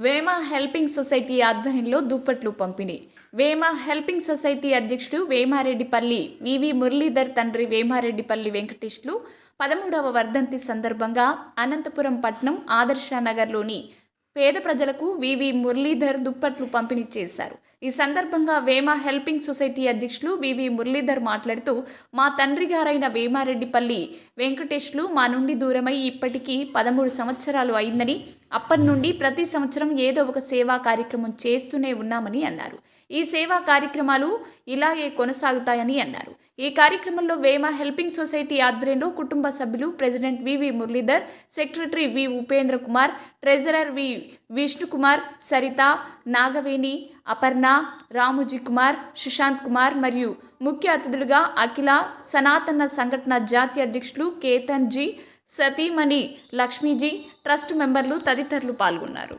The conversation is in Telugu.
వేమ హెల్పింగ్ సొసైటీ ఆధ్వర్యంలో దుప్పట్లు పంపిణీ. వేమ హెల్పింగ్ సొసైటీ అధ్యక్షుడు వేమారెడ్డిపల్లి వివి మురళీధర్ తండ్రి వేమారెడ్డిపల్లి వెంకటేష్లు. పదమూడవ వర్ధంతి సందర్భంగా అనంతపురం పట్నం ఆదర్శనగర్లోని పేద ప్రజలకు వివి మురళీధర్ దుప్పట్లు పంపిణీ చేశారు. ఈ సందర్భంగా వేమ హెల్పింగ్ సొసైటీ అధ్యక్షులు వివి మురళీధర్ మాట్లాడుతూ మా తండ్రి గారైన వేమారెడ్డిపల్లి వెంకటేష్లు మా నుండి దూరమై ఇప్పటికీ పదమూడు సంవత్సరాలు అయిందని అప్పటి నుండి ప్రతి సంవత్సరం ఏదో ఒక సేవా కార్యక్రమం చేస్తూనే ఉన్నామని అన్నారు. ఈ సేవా కార్యక్రమాలు ఇలాగే కొనసాగుతాయని అన్నారు. ఈ కార్యక్రమంలో వేమ హెల్పింగ్ సొసైటీ ఆధ్వర్యంలో కుటుంబ సభ్యులు president V V Muralidhar secretary V Upendra Kumar treasurer V Vishnukumar Saritha Nagaveni Aparna Ramuji Kumar Sushant Kumar మరియు ముఖ్య అతిథులుగా అఖిల సనాతన సంఘటన జాతీయ అధ్యక్షులు కేతన్ జీ సతీమణి లక్ష్మీజీ ట్రస్ట్ మెంబర్లు తదితరులు పాల్గొన్నారు.